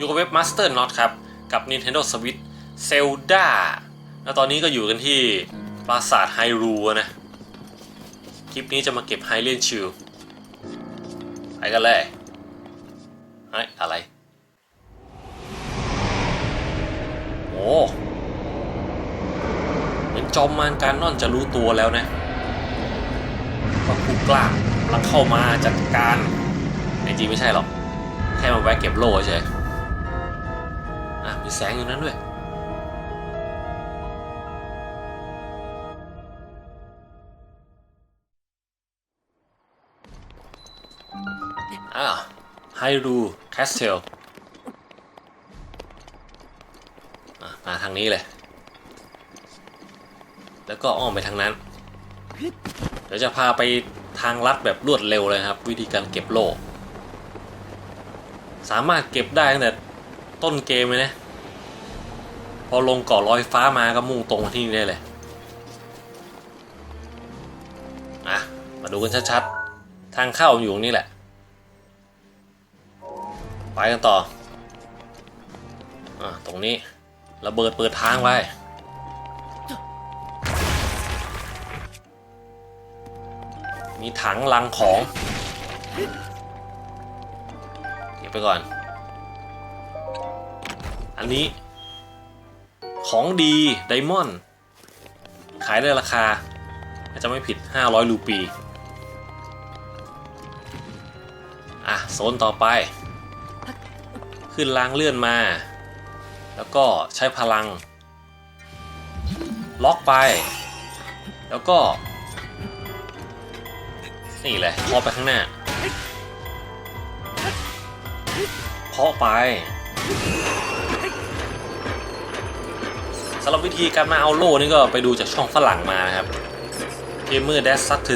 อยู่กับเว็บ Master Not ครับ กับ Nintendo Switch Zelda แล้วตอนนี้ก็อยู่กันที่ปราสาทไฮรูนะ คลิปนี้จะมาเก็บไฮเลียนชิลไปกันเลยเฮ้ยอะไร โอ้เหมือนจอมมารการนอนจะรู้ตัวแล้วนะว่าผู้กล้ากำลังเข้ามาจัดการจริงไม่ใช่หรอก แค่มาแวะเก็บโล่เฉย อะมีแสงอยู่นั้นด้วย อ้าวไฮรูแคสเทลมาทางนี้เลย แล้วก็อ้อมไปทางนั้น เดี๋ยวจะพาไปทางลัดแบบรวดเร็วเลยครับ วิธีการเก็บโล่ สามารถเก็บได้ตั้งแต่ ต้นเกมเลยนะ พอลงเกาะลอยฟ้ามาก็มุ่งตรงมาที่นี่ได้เลยอะมาดูกันชัดๆ ทางเข้าอยู่ตรงนี้แหละ ไปกันต่ออะตรงนี้ระเบิดเปิดทางไว้มีถังลังของ เก็บไปก่อน อันนี้ ของดีไดมอนด์ขายได้ราคาถ้าจะไม่ผิด 500 รูปี อะ โซนต่อไป ขึ้นรางเลื่อนมา แล้วก็ใช้พลัง ล็อกไป แล้วก็ นี่แหละเคาะไปข้างหน้าเคาะไปำหรับวิธีการมาเอาโล่นี่ก็ไปดูจากช่องฝรั่งมานะครับ Gamer Dash Sub 13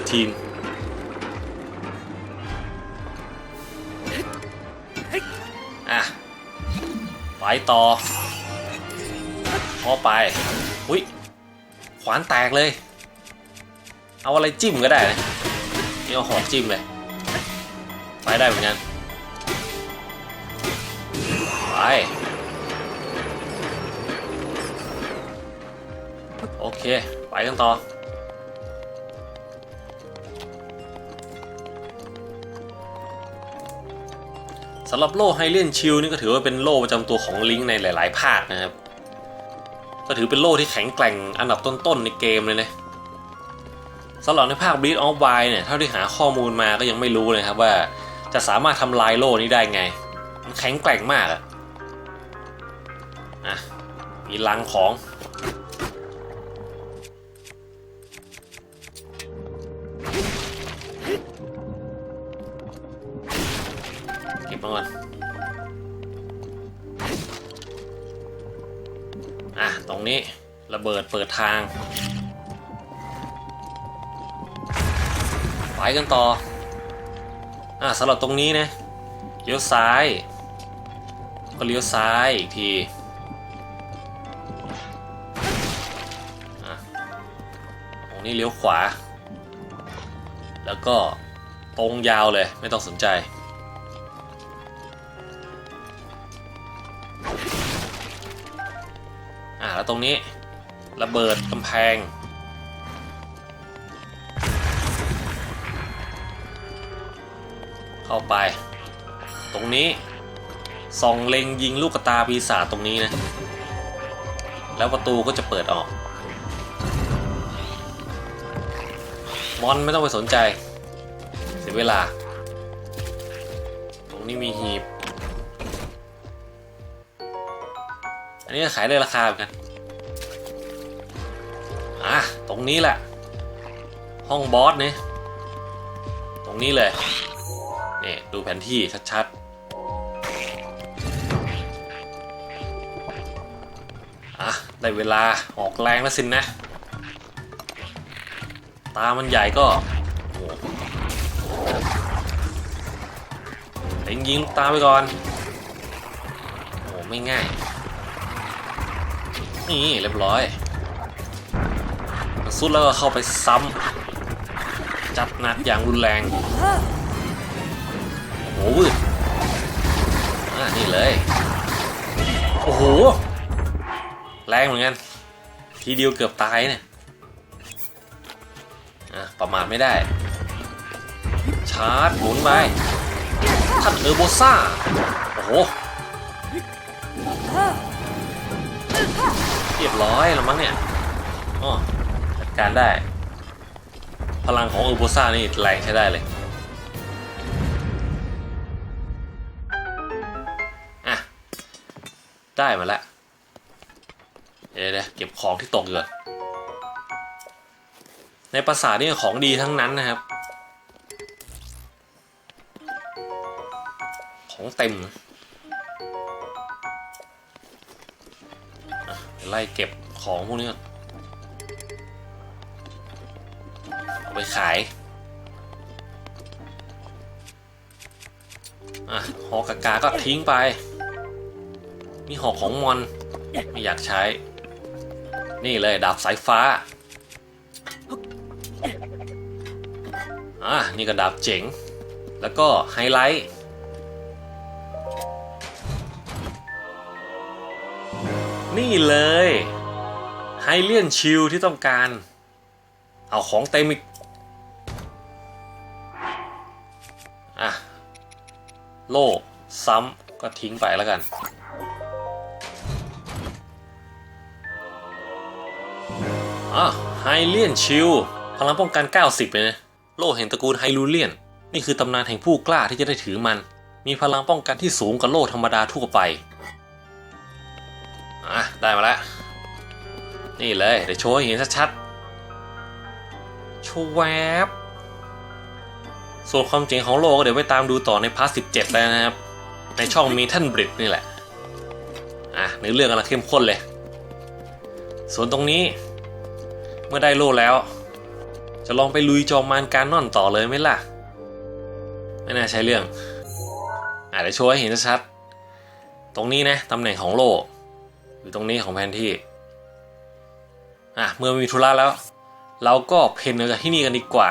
อะ ไปต่อเคาะไป อุ้ย ขวานแตกเลย เอาอะไรจิ้มก็ได้นะนี่เอาหอกจิ้มเลย ไปได้เหมือนกัน ไป โอเค ไปกันต่อ สำหรับโล่ไฮเลียนชิลนี่ก็ถือว่าเป็นโล่ประจำตัวของลิงในหลาย ๆ ภาคนะครับ ก็ถือเป็นโล่ที่แข็งแกร่งอันดับต้น ๆ ในเกมเลยนะสำหรับในภาค Bleed of Wild เนี่ยเท่าที่หาข้อมูลมาก็ยังไม่รู้เลยครับว่าจะสามารถทำลายโล่นี้ได้ไง มันแข็งแกร่งมากอะอะ มีลังของ บมาก่อนอะ ตรงนี้ระเบิดเปิดทาง ไปกันต่อ อะสำหรับตรงนี้นะเลี้ยวซ้าย ก็เลี้ยวซ้ายอีกทีตรงนี้เลี้ยวขวา แล้วก็ตรงยาวเลยไม่ต้องสนใจ ตรงนี้ ระเบิดกำแพง เข้าไป ตรงนี้ส่องเล็งยิงลูกตาปีศาจตรงนี้นะ แล้วประตูก็จะเปิดออก มอนไม่ต้องไปสนใจ เสียเวลา ตรงนี้มีหีบ อันนี้ขายได้ราคาเหมือนกัน อะ ตรงนี้แหละ ห้องบอสเนี่ยตรงนี้เลยนี่ดูแผนที่ชัดๆ อะ ได้เวลาออกแรงแล้วสินนะ ตามันใหญ่ก็โอ้โหเล็งยิงลูกตาไปก่อน โอ้ไม่ง่าย นี่เรียบร้อย สุดแล้วก็เข้าไปซ้ำจัดหนักอย่างรุนแรง โอ้โหอ่านี่เลย โอ้โห แรงเหมือนกัน ทีเดียวเกือบตายเนี่ยอะประมาทไม่ได้ ชาร์จหมุนไปท่านเออร์โบซ่า โอ้โห เรียบร้อยแล้วมั้งเนี่ยอ๋อ การได้ พลังของออร์โบซ่านี่แรงใช้ได้เลย อะ ได้มาแล้วเดี๋ยวเดี๋ยเก็บของที่ตกอยู่ก่อนในปราสาทนี่ของดีทั้งนั้นนะครับ ของเต็มไล่เก็บของพวกนี้ก่อน ไปขายอะหอกากาก็ทิ้งไปนี่หอกของมอน ไม่อยากใช้ นี่เลยดาบสายฟ้า อะ นี่ก็ดาบเจ๋ง แล้วก็ไฮไลท์นี่เลยไฮเลียนชิลที่ต้องการ เอาของเต็มอีก โล่ซ้ำก็ทิ้งไปแล้วกัน อะไฮเลียนชิลพลังป้องกัน 90เลยนะโล่แห่งตระกูลไฮลูเลียน นี่คือตำนานแห่งผู้กล้าที่จะได้ถือมัน มีพลังป้องกันที่สูงกว่าโล่ธรรมดาทั่วไป อะ ได้มาแล้ว นี่เลย เดี๋ยวโชว์ให้เห็นชัดๆ โชว์แวบ ส่วนความเจ๋งของโลกเดี๋ยวไปตามดูต่อในพาร์ท17แล้วนะครับ ในช่องมีท่านบริดนี่แหละ อะในเรื่องกำลังเข้มข้นเลย ส่วนตรงนี้ เมื่อได้โลแล้ว จะลองไปลุยจอมมารการนอนต่อเลยไหมล่ะ ไม่น่าใช่เรื่อง อะเดี๋ยวโชว์ให้เห็นชัดตรงนี้นะตำแหน่งของโล่อยู่ตรงนี้ของแผนที่ อะเมื่อมีธุระแล้ว เราก็เพนกันที่นี่กันดีกว่า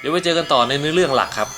เดี๋ยวไปเจอกันต่อในเนื้อเรื่องหลักครับ